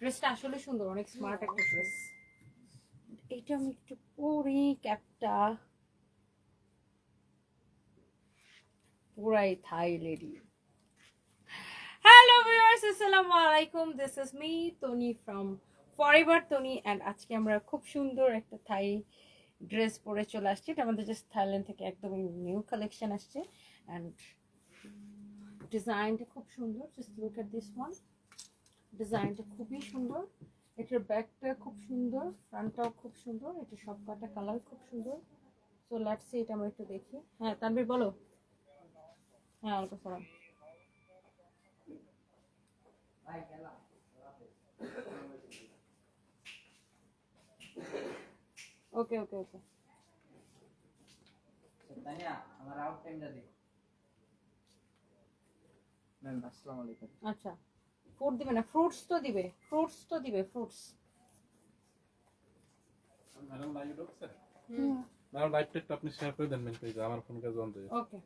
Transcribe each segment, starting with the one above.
ড্রেসটা আসলে সুন্দর, অনেক স্মার্ট একটা ড্রেস এটা আমি একটু পরি ক্যাপটা। পুরাই থাই লেডি হ্যালো ভিউয়ার্স আসসালামু আলাইকুম। This is me Tony from Forever Tony and আজকে আমরা খুব সুন্দর একটা থাই ড্রেস পরে চলে আসছি। এটা আমাদের জাস্ট থাইল্যান্ড থেকে একদমই নিউ কালেকশন আসছে অ্যান্ড ডিজাইনটা খুব সুন্দর। Just look at this one ডিজাইনটা খুবই সুন্দর। এটার ব্যাকটা খুব সুন্দর ফ্রন্টটাও খুব সুন্দর এটা সব কটা কালার খুব সুন্দর। সো লেটস সি এটা আমরা একটু দেখি। হ্যাঁ তানভীর বলো। হ্যাঁ ওয়ালাইকুম সালাম। ওকে ওকে ওকে তানিয়া আমার আউট টাইমটা ম্যাম আসসালামু আলাইকুম। আচ্ছা। ফ্রুট দিবে না ফ্রুটস তো দিবে ফ্রুটস তো দিবে ফ্রুটস ম্যাডাম লাইভ ঢুকছে? ম্যাডাম লাইভটা একটু আপনি শেয়ার করে দেন মেন পেজে আমার ফোন কাজ অন ওকে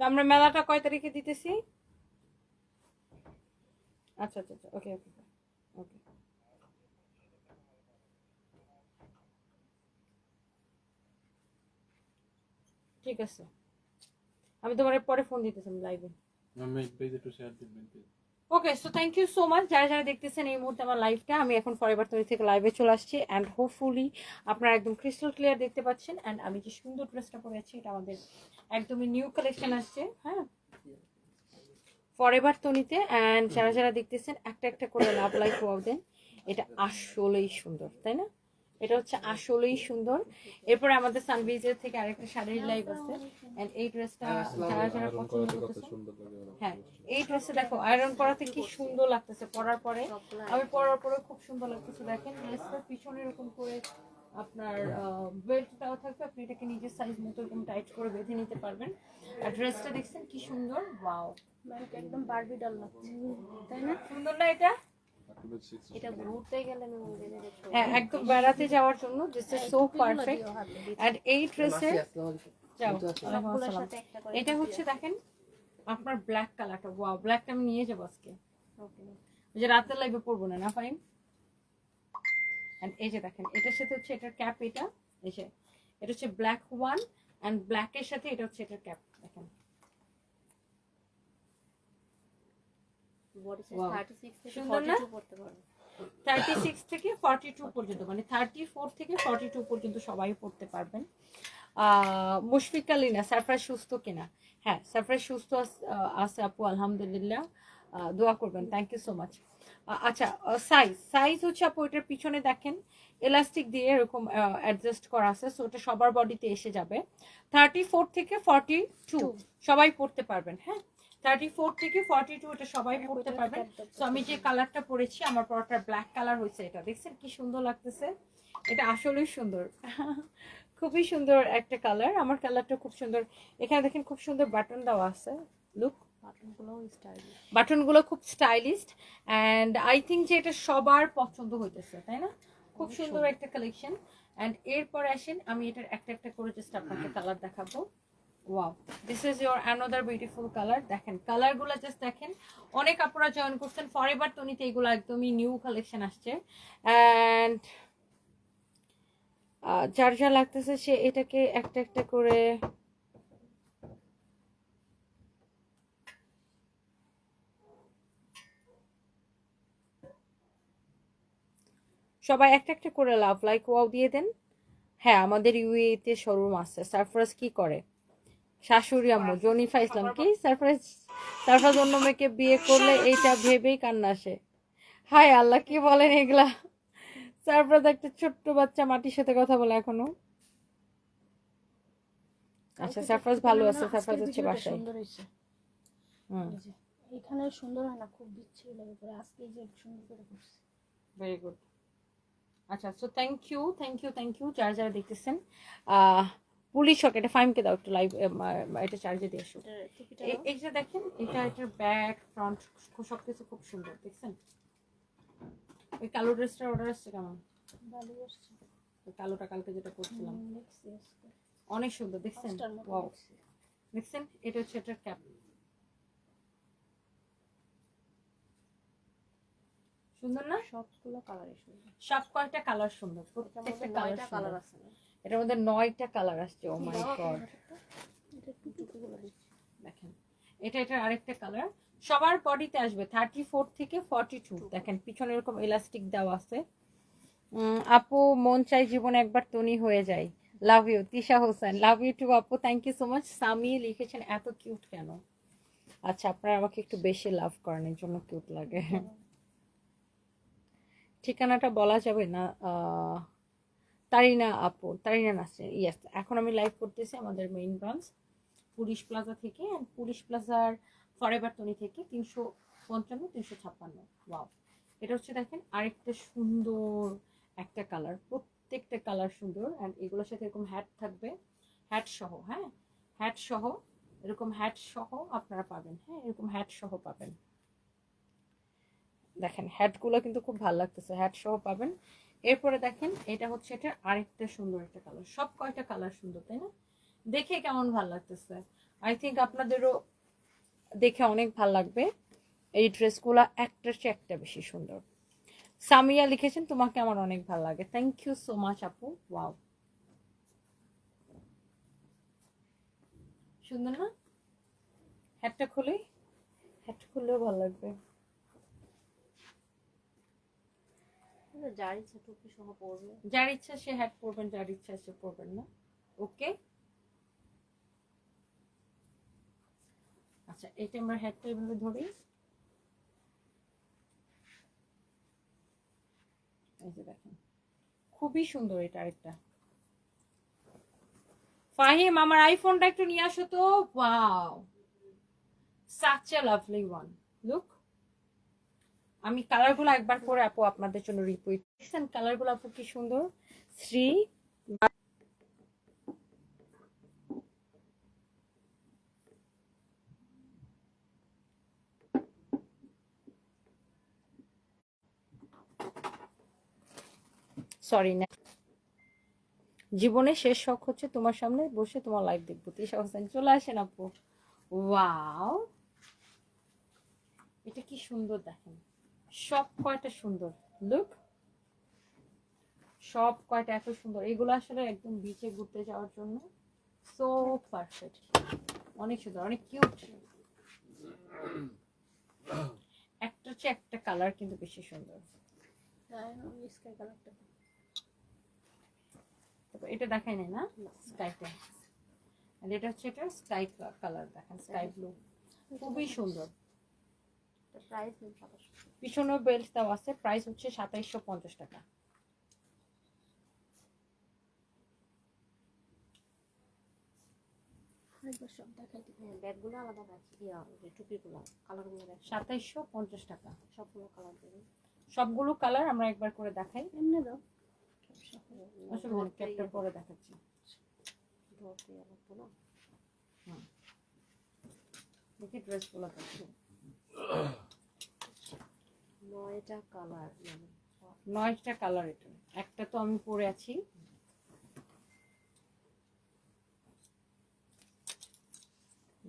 তো আমরা মেলাটা কয় তারিখে দিতেছি? আচ্ছা আচ্ছা আচ্ছা ওকে ওকে ওকে ঠিক আছে। আমি তোমার পরে ফোন দিতেছি লাইভে okay so thank you so much যারা যারা দেখতেছেন এই মুহূর্তে আমার লাইভটা আমি এখন ফরএভার তৈরি থেকে লাইভে চলে আসছি অ্যান্ড হোপফুলি আপনারা একদম ক্রিস্টাল ক্লিয়ার দেখতে পাচ্ছেন অ্যান্ড আমি যে সুন্দর ড্রেসটা পরে আছি, এটা আমাদের একদমই নিউ কালেকশন আসছে হ্যাঁ? ফরএভার তনিতে অ্যান্ড যারা যারা দেখতেছেন, একটা একটা করে লাভ লাইক দেন এটা আসলেই সুন্দর, তাই না? এটা হচ্ছে আসলেই সুন্দর। এরপরে আমাদের সানবিজের থেকে আরেকটা শাড়ির লাইভ আছে অ্যান্ড এই ড্রেসটা যারা যারা পছন্দ করাতে কত সুন্দর হ্যাঁ এই ড্রেসটা দেখো আয়রন করাতে কি সুন্দর লাগতেছে পরার পরে। আমি পরার পরে খুব সুন্দর লাগতেছে দেখেন ড্রেসটার পিছনে এরকম করে আপনার বেল্ট দেওয়া থাকবে। আপনি এটাকে নিজের সাইজ মতো এরকম টাইট করে বেঁধে নিতে পারবেন। আর ড্রেসটা দেখছেন কি সুন্দর ওয়াও একদম বারবি ডল লাগছে। তাই না? সুন্দর না এটা? October 6 এটা ঘুরতে গেলে হ্যাঁ একদম বেড়াতে যাওয়ার জন্য this is so perfect and এই ড্রেসে যাও ওয়ালাইকুম সবগুলোর আসসালাম। সাথে একটা করে এটা হচ্ছে দেখেন আপনার ব্ল্যাক কালারটা ওয়াও ব্ল্যাকটা আমি নিয়ে যাব আজকে। যে রাতের লাইভে পড়ব না না ফাইন এন্ড এই যে দেখেন এটার সাথে হচ্ছে এটার ক্যাপ এটা এই যে। এটা হচ্ছে ব্ল্যাক ওয়ান এন্ড ব্ল্যাকের সাথে এটা হচ্ছে এটার ক্যাপ দেখেন। Body size Wow. 36 থেকে 42 পড়তে পারবে থার্টি সিক্স থেকে ফর্টি টু পর্যন্ত মানে থার্টি ফোর থেকে ফর্টি টু পর্যন্ত সবাই পড়তে পারবেন। আহ, মুশফিকা লিনা সারফরাজ সুস্থ কিনা? হ্যাঁ সারফরাজ সুস্থ আছে আপু আলহামদুলিল্লাহ। দোয়া করবেন থ্যাংক ইউ সো মাচ আচ্ছা সাইজ সাইজ হচ্ছে আপু এটার পিছনে দেখেন এলাস্টিক দিয়ে এরকম অ্যাডজাস্ট করা আছে সো সবার বডিতে এসে যাবে। থার্টি ফোর থেকে ফর্টি টু সবাই পড়তে পারবেন হ্যাঁ? থার্টি ফোর থেকে ফর্টি টু এটা সবাই পড়তে পারবেন তো আমি যে কালারটা পরেছি আমার পরোটার ব্ল্যাক কালার হয়েছে এটা। দেখছেন কি সুন্দর লাগতেছে? এটা আসলেই সুন্দর। খুবই সুন্দর একটা কালার আমার কালারটা খুব সুন্দর। এখানে দেখেন খুব সুন্দর বাটন দেওয়া আছে। লুক বাটনগুলো খুব স্টাইলিস্ট অ্যান্ড আই থিঙ্ক যে এটা সবার পছন্দ হইতেছে তাই না? খুব সুন্দর একটা কালেকশন অ্যান্ড এরপর আসেন আমি এটার একটা একটা করে জাস্ট আপনাকে কালার দেখাবো। Wow this is your another beautiful colour দেখেন কালারগুলো জাস্ট দেখেন। অনেক আপনারা জয়েন করছেন। ফরএভার টনিতে এগুলো একদমই নিউ কালেকশন আসছে। অ্যান্ড যার যা লাগতেছে সে এটাকে একটা একটা করে সবাই একটা একটা করে লাভ লাইক ওয়াও দিয়ে দেন। হ্যাঁ আমাদের ইউএতে শোরুম আছে। সারফরাজ কি করে? শাশুড়ি আম্মু জনিফা ইসলাম কি? সারফরাজ সারফরাজ অন্য মেয়েকে বিয়ে করলে এইটা ভেবেই কান্না আসে। হায় আল্লাহ কি বলেন এগুলা? সারফরাজ একটা ছোট্ট বাচ্চা মাটির সাথে কথা বলে এখনও। আচ্ছা সারফরাজ ভালো আছে সারফরাজ হচ্ছে বাসায়। হুম। এখানে সুন্দর হয় না খুব বিচ্ছিরি লাগে পরে। আজকে যে সুন্দর করে করছে। ভেরি গুড আচ্ছা so thank you thank you thank you যারা যারা দেখতেছেন। আহ, পুলিশ হোক এটা ফাইমকে দাও একটু লাইভ এটা চার্জে দিয়ে এসো এটার টুপিটা এই- এই যে দেখেন এটা এটার ব্যাক ফ্রন্ট সব কিছু খুব সুন্দর দেখছেন? ওই কালো ড্রেসটার অর্ডার আসছে কেমন? কালোটা কালকে যেটা করছিলাম। অনেক সুন্দর দেখছেন? ওয়াও দেখছেন? এটা হচ্ছে এটার ক্যাপ সুন্দর না? সবগুলো কালারই সুন্দর। সব কয়টা কালার সুন্দর? প্রত্যেকটা কালার কালার আছে এটার মধ্যে নয়টা কালার আসছে ও মাই গড এটা দেখেন এটা এটার আরেকটা কালার সবার বডিতে আসবে থার্টি ফোর থেকে ফর্টি টু দেখেন পিছনে এরকম এলাস্টিক দেওয়া আছে। আপু মন চাই জীবনে একবার তনি হয়ে যায় love you Tisha Hossain. Love you too আপু। Thank you so much Sami লিখেছেন এত কিউট কেন? আচ্ছা আপনারা আমাকে একটু বেশি লাভ করেন এর জন্য কিউট লাগে। ঠিকানাটা বলা যাবে না? তারিনা আপু, তারিনা নাসরিন ইয়েস এখন আমি লাইভ করতেছি আমাদের মেইন ব্রাঞ্চ পুলিশ প্লাজা থেকে অ্যান্ড পুলিশ প্লাজার ফরেভার তনি থেকে তিনশো পঞ্চান্ন, তিনশো ছাপ্পান্ন ওয়াও এটা হচ্ছে দেখেন আরেকটা সুন্দর একটা কালার প্রত্যেকটা কালার সুন্দর অ্যান্ড এগুলোর সাথে এরকম হ্যাট থাকবে হ্যাট সহ হ্যাঁ? হ্যাট সহ, এরকম হ্যাট সহ আপনারা পাবেন হ্যাঁ? এরকম হ্যাট সহ পাবেন। দেখেন হ্যাটগুলো কিন্তু খুব ভালো লাগতেছে হ্যাট সহ পাবেন। এরপরে দেখেন, এটা হচ্ছে এটা আরেকটা সুন্দর একটা কালার সব কয়টা কালার সুন্দর, তাই না? দেখে কেমন ভালো লাগতেছে। আই থিঙ্ক আপনাদেরও দেখে অনেক ভালো লাগবে। এই ড্রেসগুলো একটার চেয়ে একটা বেশি সুন্দর। সামিয়া লিখেছেন, তোমাকে আমার অনেক ভালো লাগে। থ্যাংক ইউ সো মাচ আপু। ওয়াও সুন্দর না হ্যাটটা খুলে। হ্যাট খুললেও ভালো লাগবে। যার ইচ্ছা টুপি সহ পরবে। যার ইচ্ছা সে হ্যাট পরবেন, যার ইচ্ছা সে পরবেন না। ওকে আচ্ছা এটা আমরা হ্যাটটা এভাবে ধরি। এই যে দেখেন, খুবই সুন্দর এটা আরেকটা। ফাহিম, আমার আইফোনটা একটু নিয়ে আসো তো। Wow such a lovely one look আমি কালারগুলো একবার করে আপু আপনাদের জন্য রিপিট দেখছেন কালারগুলো আপু কি সুন্দর? শ্রী সরি না জীবনের শেষ শখ হচ্ছে তোমার সামনে বসে তোমার লাইভ দেখব। তিশা হোসেন চলে আসেন আপু। ওয়াও এটা কি সুন্দর দেখেন। সব কয়টা সুন্দর? লুক সব কয়টা এত সুন্দর? এগুলো আসলে একদম বিচে ঘুরতে যাওয়ার জন্য সো পারফেক্ট অনেক সুন্দর, অনেক কিউট একটা হচ্ছে একটা কালার কিন্তু বেশি সুন্দর। এটা দেখাই নাই না? স্কাইটা আর এটা হচ্ছে এটা স্কাই কালার দেখেন স্কাই ব্লু খুবই সুন্দর। প্রাইস পিছনেও বেল্ট দেওয়া আছে প্রাইস হচ্ছে সাতাইশশো পঞ্চাশ টাকা। হ্যাঁ ব্যাগগুলো আলাদা রাখি ইয়া যে টুপিগুলো কালারগুলো সাতাইশশো পঞ্চাশ টাকা। সবগুলো কালার দেবে। সবগুলো কালার আমরা একবার করে দেখাই। এমনি দাও। ক্যাপটা পরে দেখাচ্ছি। দেখি ড্রেসগুলো দেখি। নয়টা কালার মানে নয়টা কালার এটা। একটা তো আমি পরে আছি।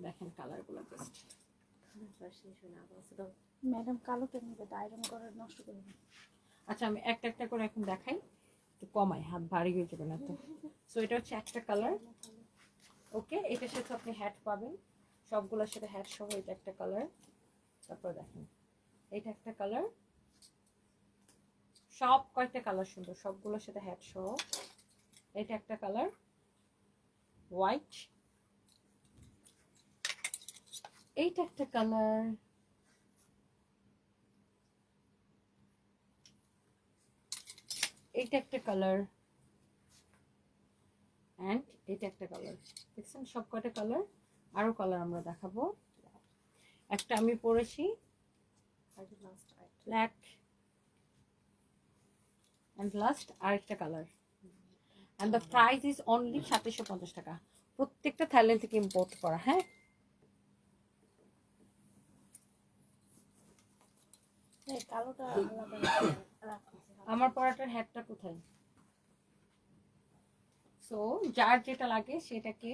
দেখেন কালারগুলো জাস্ট ম্যাডাম কালো কেন আয়রন করার নষ্ট করে আচ্ছা আমি একটা একটা করে এখন দেখাই। একটু কমাই হাত ভারী হয়ে যাবে না তো। সো এটা হচ্ছে একটা কালার ওকে এটার সাথে আপনি হ্যাট পাবেন। সবগুলোর সাথে হ্যাট সহ এটা একটা কালার তারপর দেখেন, এটা একটা কালার সব কয়েকটা কালার সুন্দর, সবগুলোর সাথে হ্যাট সহ। এটা একটা কালার হোয়াইট এইটা একটা কালার এইটা একটা কালার অ্যান্ড এটা একটা কালার দেখছেন? সব কয়টা কালার আরও কালার আমরা দেখাবো। একটা আমি পরেছি ব্ল্যাক অ্যান্ড লাস্ট আরেকটা। Colour and the price is only সাতশো পঞ্চাশ টাকা। প্রত্যেকটা থাইল্যান্ড থেকে ইম্পোর্ট করা হ্যাঁ? আমার পরাটার হ্যাটটা কোথায়? সো যার যেটা লাগে সেটাকে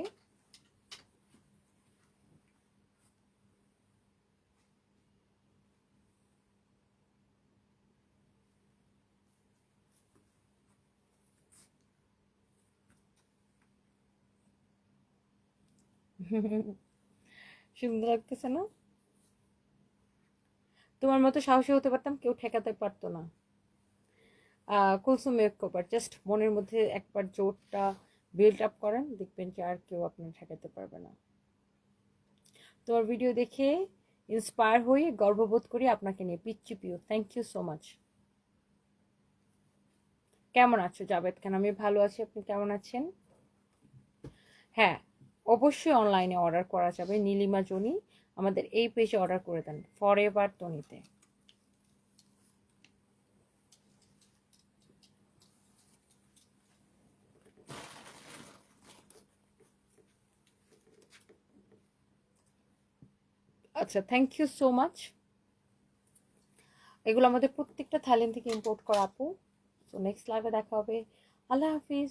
সুন্দর লাগতেছে না? তোমার মতো সাহসী হতে পারতাম, কেউ ঠেকাতে পারতো না। কুলসুম মেকওভার জাস্ট মনের মধ্যে একবার জোরটা বিল্ড আপ করেন, দেখবেন যে আর কেউ আপনার ঠেকাতে পারবে না। তোমার ভিডিও দেখে ইন্সপায়ার হয়ে গর্ববোধ করি আপনাকে নিয়ে। পিচ্ছি পিও থ্যাংক ইউ সো মাচ কেমন আছো, জাভেদ খান? আমি ভালো আছি, আপনি কেমন আছেন? হ্যাঁ অবশ্যই অনলাইনে অর্ডার করা যাবে। নীলিমা জনি আমাদের এই পেজে অর্ডার করে দেন ফর এভার তনিতে আচ্ছা থ্যাংক ইউ সো মাচ এগুলো আমাদের প্রত্যেকটা থাইল্যান্ড থেকে ইম্পোর্ট করা আপু। তো নেক্সট লাইভে দেখা হবে। আল্লাহ হাফিজ।